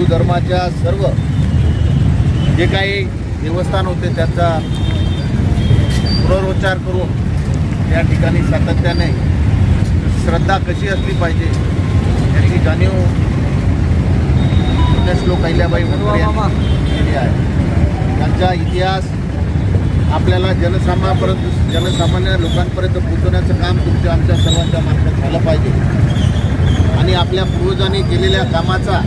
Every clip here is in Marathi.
हिंदू धर्माच्या सर्व जे काही देवस्थान होते त्याचा पुनरोच्चार करून त्या ठिकाणी सातत्याने श्रद्धा कशी असली पाहिजे याची जाणीव श्लोक अहिल्याबाई होळकर केली आहे. त्यांचा इतिहास आपल्याला जनसामापर्यंत जनसामान्य लोकांपर्यंत पोहोचवण्याचं काम तुमच्या आमच्या सर्वांच्या मार्फत झालं पाहिजे. आणि आपल्या पूर्वजांनी केलेल्या कामाचा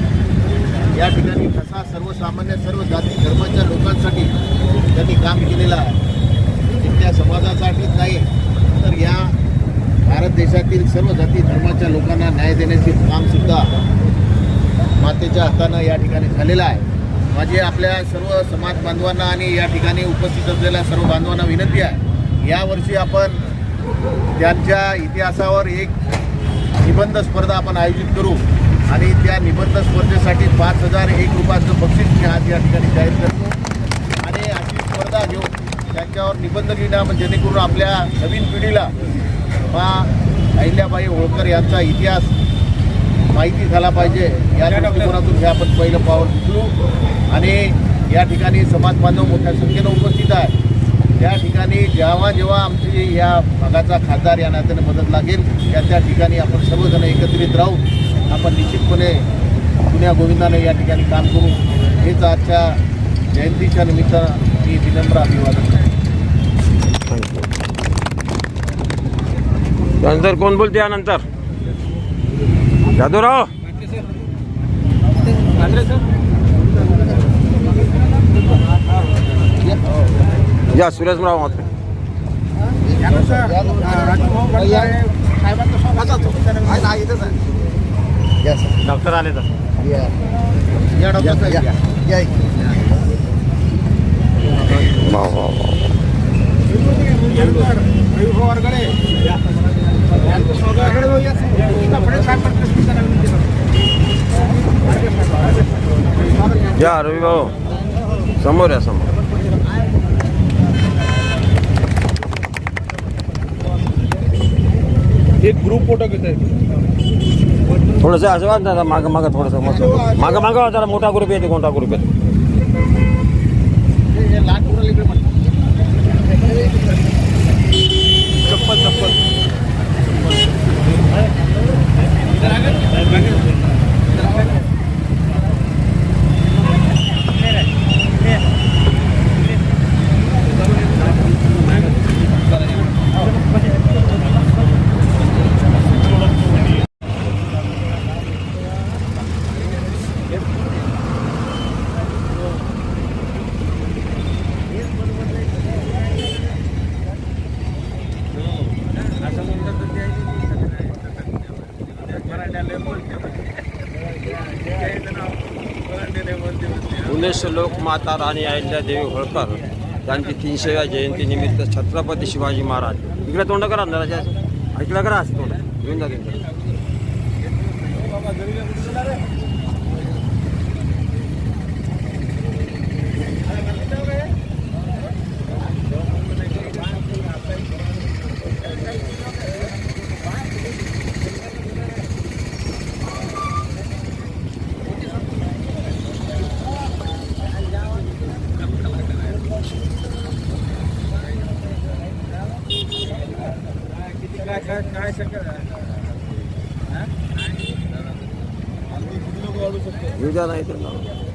या ठिकाणी तसा सर्वसामान्य सर्व जाती धर्माच्या लोकांसाठी त्यांनी काम केलेलं आहे. त्या समाजासाठीच नाही तर या भारत देशातील सर्व जाती धर्माच्या लोकांना न्याय देण्याचे कामसुद्धा मातेच्या हातानं या ठिकाणी झालेलं आहे. माझी आपल्या सर्व समाज बांधवांना आणि या ठिकाणी उपस्थित असलेल्या सर्व बांधवांना विनंती आहे. यावर्षी आपण त्यांच्या इतिहासावर एक निबंध स्पर्धा आपण आयोजित करू. आणि त्या निबंध स्पर्धेसाठी पाच हजार एक रुपयाचं बक्षीस मी आज या ठिकाणी जाहीर करतो. आणि अशी स्पर्धा घेऊन त्यांच्यावर निबंध लिहिणं म्हणजे जेणेकरून आपल्या नवीन पिढीला मा अहिल्याबाई होळकर यांचा इतिहास माहिती झाला पाहिजे. या दृष्टिकोनातून हे आपण पहिलं पाऊल उचलू. आणि या ठिकाणी समाज बांधव मोठ्या संख्येनं उपस्थित आहे त्या ठिकाणी जेव्हा जेव्हा आमची या भागाचा खासदार या नात्याने मदत लागेल त्या त्या ठिकाणी आपण सर्वजण एकत्रित राहू आपण निश्चितपणे जुन्या गोविंदाने या ठिकाणी काम करू हेच आजच्या जयंतीच्या निमित्तानं मी विनम्र अभिवादन करतो त्यानंतर कोण बोलते यानंतर जाधवराव या सुरेशराव मात्र या सर। डॉक्टर आले तर. या। या डॉक्टर साहेब या। या. वा वा वा या रवी भाऊ. समोर या समोर. एक ग्रुप फ़ोटो घेत आहे थोडंसं असं वाटतं आता मागं मागं थोडंसं मस्त. मागं मागं जरा मोठा ग्रुप येते कोणता ग्रुप येते? हे. चप्पल चप्पल. पुण्यश्लोक माता राणी अहिल्यादेवी होळकर त्यांची तीनशेव्या जयंतीनिमित्त छत्रपती शिवाजी महाराज. इकडे तोंड करा ना ऐकलं करा असं तोंड. घेऊन जा. काय काय काय शक्य नाही तर